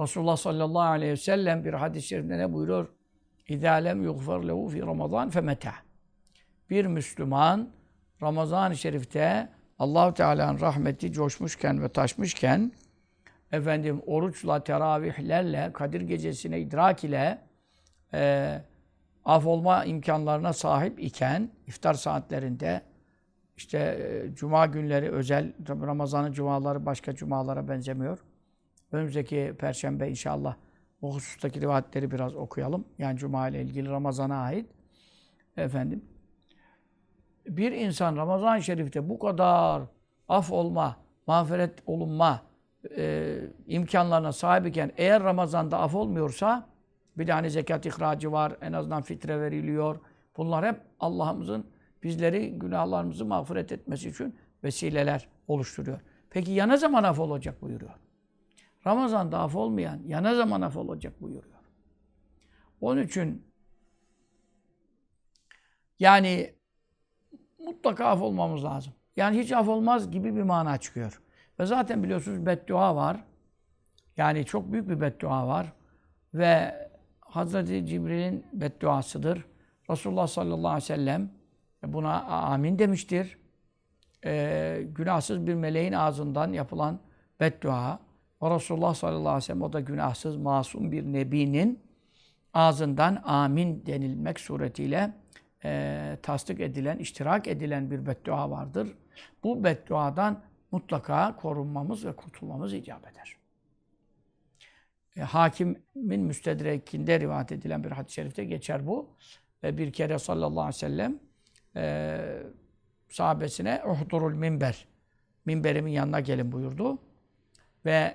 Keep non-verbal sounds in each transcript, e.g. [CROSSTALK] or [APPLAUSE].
Resulullah sallallahu aleyhi ve sellem bir hadis-i şerifte ne buyuruyor? İzâ lem yughfar lehu fi Ramazan femeta. Bir Müslüman Ramazan-ı Şerif'te Allahu Teala'nın rahmeti coşmuşken ve taşmışken efendim oruçla, teravihlerle, Kadir gecesine idrak ile e, af olma imkanlarına sahip iken iftar saatlerinde işte e, cuma günleri özel, Ramazan'ın cumaları başka cumalara benzemiyor. Önümüzdeki perşembe inşallah o husustaki rivayetleri biraz okuyalım. Yani cuma ile ilgili Ramazan'a ait. Efendim bir insan Ramazan-ı Şerif'te bu kadar af olma, mağfiret olunma e, imkanlarına sahip iken eğer Ramazan'da af olmuyorsa bir de hani zekat ihracı var, en azından fitre veriliyor. Bunlar hep Allah'ımızın bizleri günahlarımızı mağfiret etmesi için vesileler oluşturuyor. Peki ya ne zaman af olacak buyuruyor. Ramazan'da af olmayan ya ne zaman af olacak buyuruyor. Onun için yani mutlaka af olmamız lazım. Yani hiç af olmaz gibi bir mana çıkıyor. Ve zaten biliyorsunuz beddua var. Yani çok büyük bir beddua var. Ve Hazreti Cibril'in bedduasıdır. Resulullah sallallahu aleyhi ve sellem buna amin demiştir. Ee, günahsız bir meleğin ağzından yapılan beddua. Ve Resulullah sallallahu aleyhi ve sellem o da günahsız, masum bir nebinin ağzından amin denilmek suretiyle e, tasdik edilen, iştirak edilen bir beddua vardır. Bu bedduadan mutlaka korunmamız ve kurtulmamız icap eder. E, hakimin müstedrekinde rivayet edilen bir hadis-i şerifte geçer bu. Ve bir kere sallallahu aleyhi ve sellem e, sahabesine uhdurul minber minberimin yanına gelin buyurdu. Ve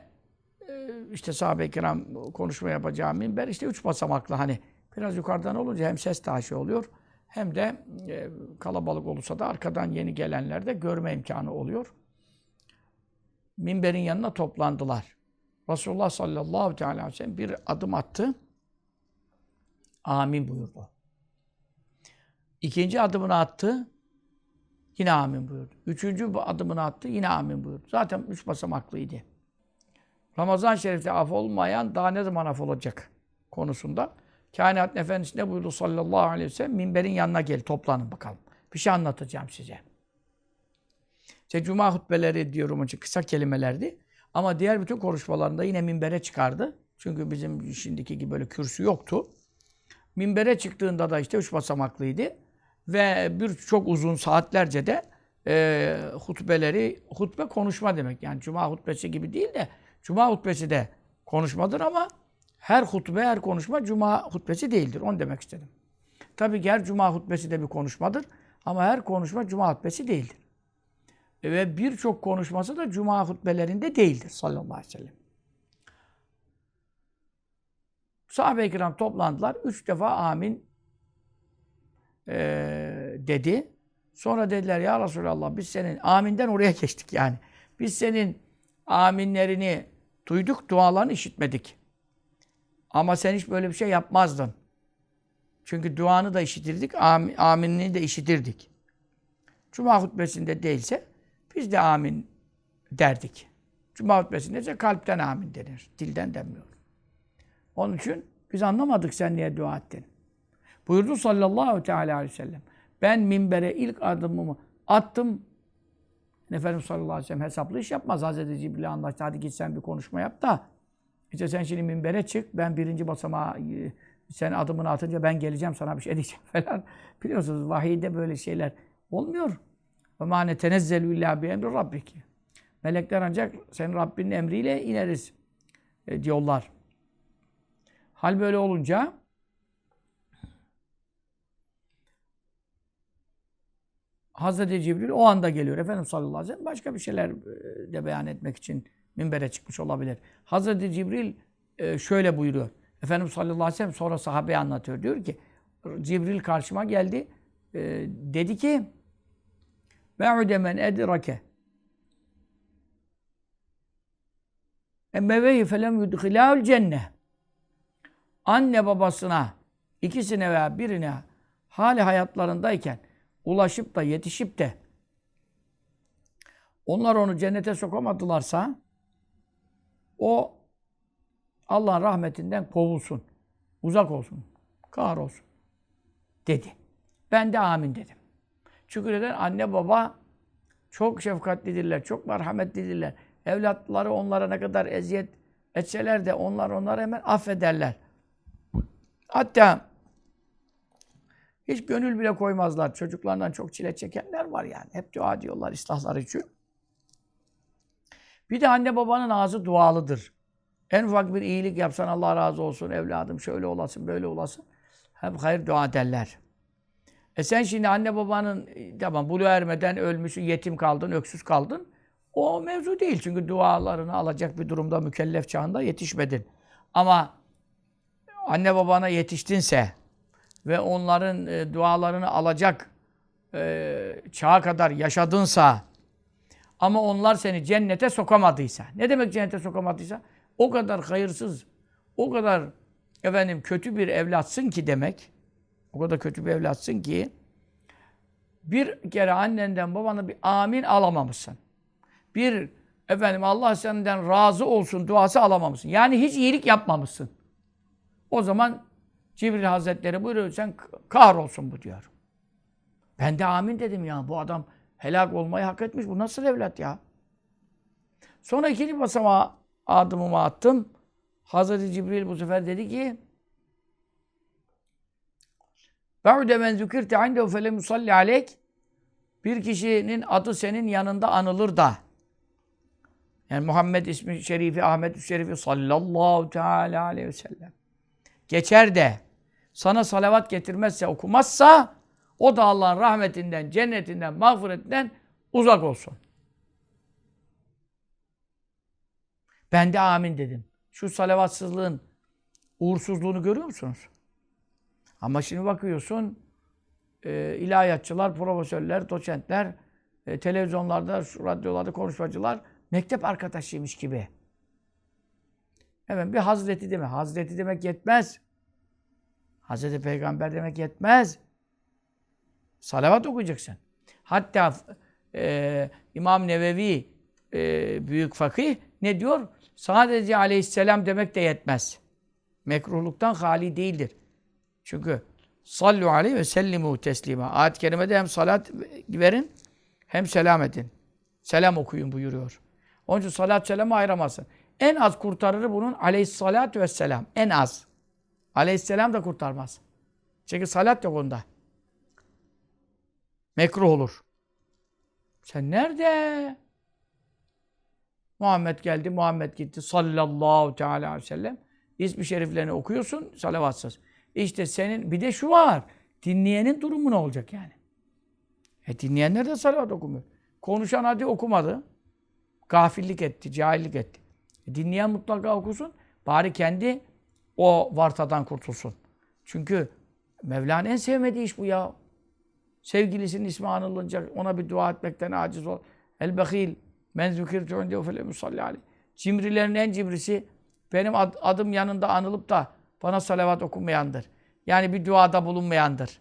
işte sahabe-i kiram konuşma yapacağı minber işte üç basamaklı hani biraz yukarıdan olunca hem ses taşı oluyor hem de e, kalabalık olursa da arkadan yeni gelenler de görme imkanı oluyor. Minberin yanına toplandılar. Resulullah sallallahu aleyhi ve sellem bir adım attı. Amin buyurdu. İkinci adımını attı. Yine amin buyurdu. Üçüncü adımını attı. Yine amin buyurdu. Zaten üç basamaklıydı. Ramazan şerifte af olmayan daha ne zaman af olacak konusunda. Kainat Efendisi ne buyurdu sallallahu aleyhi ve sellem? Minberin yanına gel, toplanın bakalım. Bir şey anlatacağım size. İşte cuma hutbeleri diyorum için kısa kelimelerdi. Ama diğer bütün konuşmalarında yine minbere çıkardı. Çünkü bizim şimdiki gibi böyle kürsü yoktu. Minbere çıktığında da işte üç basamaklıydı. Ve bir çok uzun saatlerce de e, hutbeleri, hutbe konuşma demek. Yani cuma hutbesi gibi değil de cuma hutbesi de konuşmadır ama her hutbe, her konuşma cuma hutbesi değildir. Onu demek istedim. Tabii ki her cuma hutbesi de bir konuşmadır. Ama her konuşma cuma hutbesi değildir. Ve birçok konuşması da cuma hutbelerinde değildir sallallahu aleyhi ve sellem. Sahabe-i kiram toplandılar. Üç defa amin e, dedi. Sonra dediler ya Resulallah biz senin aminden oraya [LAUGHS] geçtik yani. Biz senin aminlerini duyduk, dualarını işitmedik. Ama sen hiç böyle bir şey yapmazdın. Çünkü duanı da işitirdik, am aminini de işitirdik. Cuma hutbesinde değilse biz de amin derdik. Cuma hutbesinde ise kalpten amin denir. Dilden denmiyor. Onun için biz anlamadık sen niye dua ettin. Buyurdu sallallahu teala aleyhi ve sellem. Ben minbere ilk adımımı attım. Efendimiz sallallahu aleyhi ve sellem hesaplı iş yapmaz. Hazreti Cibril'e anlaştı. Hadi git sen bir konuşma yap da. İşte sen şimdi minbere çık. Ben birinci basamağa sen adımını atınca ben geleceğim sana bir şey diyeceğim [LAUGHS] falan. Biliyorsunuz vahiyde böyle şeyler olmuyor. Ve ma netenezzelü illa bi emri rabbiki. Melekler ancak senin Rabbinin emriyle ineriz e, diyorlar. Hal böyle olunca Hazreti Cibril o anda geliyor. Efendimiz sallallahu aleyhi ve sellem başka bir şeyler e, de beyan etmek için minbere çıkmış olabilir. Hazreti Cibril e, şöyle buyuruyor. Efendimiz sallallahu aleyhi ve sellem sonra sahabeye anlatıyor. Diyor ki Cibril karşıma geldi. E, dedi ki Me'ude men edrake emmeveyi felem yudhilâhul cenne Anne babasına, ikisine veya birine hali hayatlarındayken ulaşıp da yetişip de onlar onu cennete sokamadılarsa o Allah'ın rahmetinden kovulsun. Uzak olsun. Kahrolsun. Dedi. Ben de amin dedim. Çünkü neden? Anne baba çok şefkatlidirler, çok merhametlidirler. Evlatları onlara ne kadar eziyet etseler de onlar onları hemen affederler. Hatta hiç gönül bile koymazlar. Çocuklarından çok çile çekenler var yani. Hep dua diyorlar ıslahları için. Bir de anne babanın ağzı dualıdır. En ufak bir iyilik yapsan Allah razı olsun evladım şöyle olasın böyle olasın. Hep hayır dua derler. E sen şimdi anne babanın e, tamam buluğa ermeden ölmüşsün, yetim kaldın, öksüz kaldın. O mevzu değil. Çünkü dualarını alacak bir durumda mükellef çağında yetişmedin. Ama anne babana yetiştinse ve onların e, dualarını alacak e, çağa kadar yaşadınsa ama onlar seni cennete sokamadıysa. Ne demek cennete sokamadıysa? O kadar hayırsız, o kadar efendim kötü bir evlatsın ki demek. O kadar kötü bir evlatsın ki bir kere annenden babana bir amin alamamışsın. Bir efendim Allah senden razı olsun duası alamamışsın. Yani hiç iyilik yapmamışsın. O zaman Cibril Hazretleri buyuruyor sen kahrolsun bu diyor. Ben de amin dedim ya. Bu adam helak olmayı hak etmiş. Bu nasıl evlat ya? Sonra ikinci basamağa adımımı attım. Hazreti Cibril bu sefer dedi ki Ba'de men zükirte indehu felem yusalli aleyk bir kişinin adı senin yanında anılır da yani Muhammed ismi şerifi, Ahmet şerifi sallallahu teala aleyhi ve sellem geçer de sana salavat getirmezse, okumazsa o da Allah'ın rahmetinden, cennetinden, mağfiretinden uzak olsun. Ben de amin dedim. Şu salavatsızlığın uğursuzluğunu görüyor musunuz? Ama şimdi bakıyorsun e, ilahiyatçılar, profesörler, doçentler, e, televizyonlarda, radyolarda konuşmacılar mektep arkadaşıymış gibi. Hemen bir Hazreti deme. Hazreti demek yetmez. Hazreti Peygamber demek yetmez. Salavat okuyacaksın. Hatta e, İmam Nevevi e, büyük fakih ne diyor? Sadece aleyhisselam demek de yetmez. Mekruhluktan hali değildir. Çünkü sallu aleyhi ve sellimu teslima. Ayet-i kerimede hem salat verin hem selam edin. Selam okuyun buyuruyor. Onun için salat selamı ayıramazsın. En az kurtarırı bunun aleyhissalatü vesselam. En az. Aleyhisselam da kurtarmaz. Çünkü salat yok onda. Mekruh olur. Sen nerede? Muhammed geldi, Muhammed gitti. Sallallahu teala aleyhi ve sellem. İsmi şeriflerini okuyorsun salavatsız. İşte senin bir de şu var. Dinleyenin durumu ne olacak yani? E dinleyenler de salavat okumuyor. Konuşan hadi okumadı. Gafillik etti, cahillik etti. E dinleyen mutlaka okusun. Bari kendi o vartadan kurtulsun. Çünkü Mevla'nın en sevmediği iş bu ya. Sevgilisinin ismi anılınca ona bir dua etmekten aciz ol. El behil men zükirtu indehu fele musalli. Cimrilerin en cibrisi benim ad, adım yanında anılıp da bana salavat okumayandır. Yani bir duada bulunmayandır.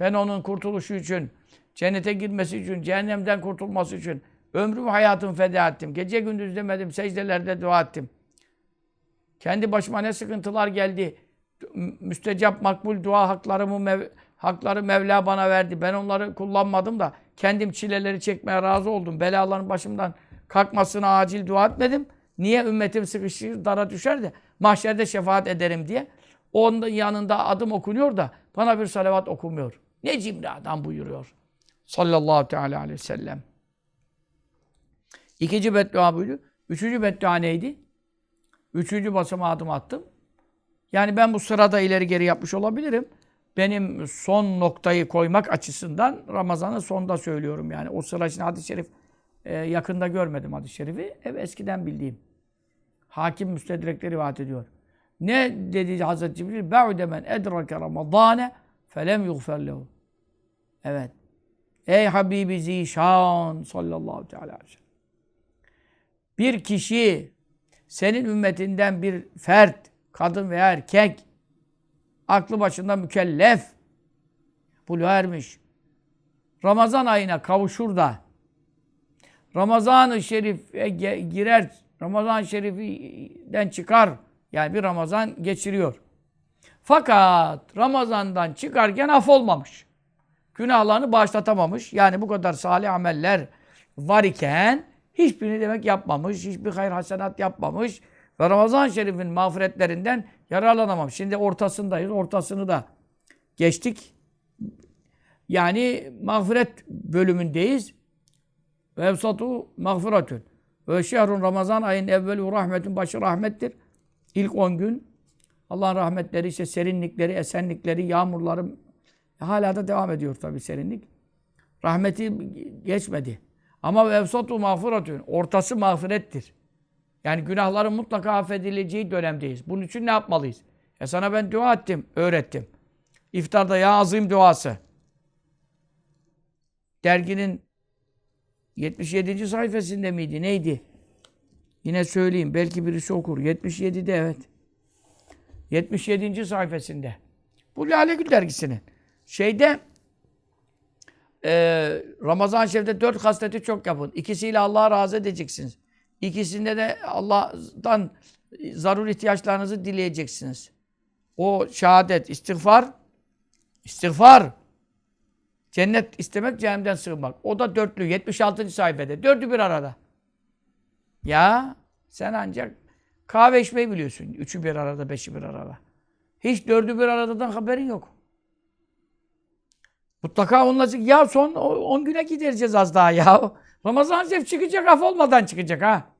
Ben onun kurtuluşu için, cennete girmesi için, cehennemden kurtulması için ömrümü hayatımı feda ettim. Gece gündüz demedim, secdelerde dua ettim. Kendi başıma ne sıkıntılar geldi. Müstecap makbul dua haklarımı mev hakları Mevla bana verdi. Ben onları kullanmadım da kendim çileleri çekmeye razı oldum. Belaların başımdan kalkmasına acil dua etmedim. Niye ümmetim sıkışır, dara düşer de mahşerde şefaat ederim diye. Onun yanında adım okunuyor da bana bir salavat okumuyor. Ne cimri adam buyuruyor. Sallallahu teala aleyhi ve sellem. İkinci beddua buydu. Üçüncü beddua neydi? Üçüncü basamağa adım attım. Yani ben bu sırada ileri geri yapmış olabilirim. Benim son noktayı koymak açısından Ramazan'ın sonunda söylüyorum yani. O sıra için hadis-i şerif e, yakında görmedim hadis-i şerifi. Ev eskiden bildiğim. Hakim müstedrekleri rivayet ediyor. Ne dedi Hazreti Cibril? Be'ude men edrake Ramazane felem yughfer lehu. Evet. Ey Habibi Zişan sallallahu aleyhi ve sellem. Bir kişi senin ümmetinden bir fert, kadın veya erkek aklı başında mükellef buluğa ermiş. Ramazan ayına kavuşur da Ramazan-ı Şerif'e girer, Ramazan-ı Şerif'den çıkar, Yani bir Ramazan geçiriyor. Fakat Ramazan'dan çıkarken af olmamış. Günahlarını bağışlatamamış. Yani bu kadar salih ameller var iken hiçbirini demek yapmamış. Hiçbir hayır hasenat yapmamış. Ve Ramazan-ı Şerif'in mağfiretlerinden yararlanamamış. Şimdi ortasındayız. Ortasını da geçtik. Yani mağfiret bölümündeyiz. Ve evsatu mağfiretün. Ve şehrun Ramazan ayın evveli rahmetün başı rahmettir. İlk 10 gün Allah'ın rahmetleri, işte serinlikleri, esenlikleri, yağmurları hala da devam ediyor tabii serinlik. Rahmeti geçmedi. Ama evsatu mağfiretün. Ortası mağfirettir. Yani günahların mutlaka affedileceği dönemdeyiz. Bunun için ne yapmalıyız? Ya sana ben dua ettim, öğrettim. İftarda ya azim duası. Derginin 77. sayfasında mıydı? Neydi? Yine söyleyeyim. Belki birisi okur. 77'de evet. 77. sayfasında. Bu Lale Gül dergisinin. Şeyde e, Ramazan-ı Şerif'te dört hasleti çok yapın. İkisiyle Allah'a razı edeceksiniz. İkisinde de Allah'tan zarur ihtiyaçlarınızı dileyeceksiniz. O şehadet, istiğfar, istiğfar. Cennet istemek, cehennemden sığınmak. O da dörtlü, 76. sayfada. Dördü bir arada. Ya sen ancak kahve içmeyi biliyorsun. Üçü bir arada, beşi bir arada. Hiç dördü bir aradadan haberin yok. Mutlaka onunla ya son 10 güne gidereceğiz az daha ya. [LAUGHS] Ramazan Şerif çıkacak af olmadan çıkacak ha.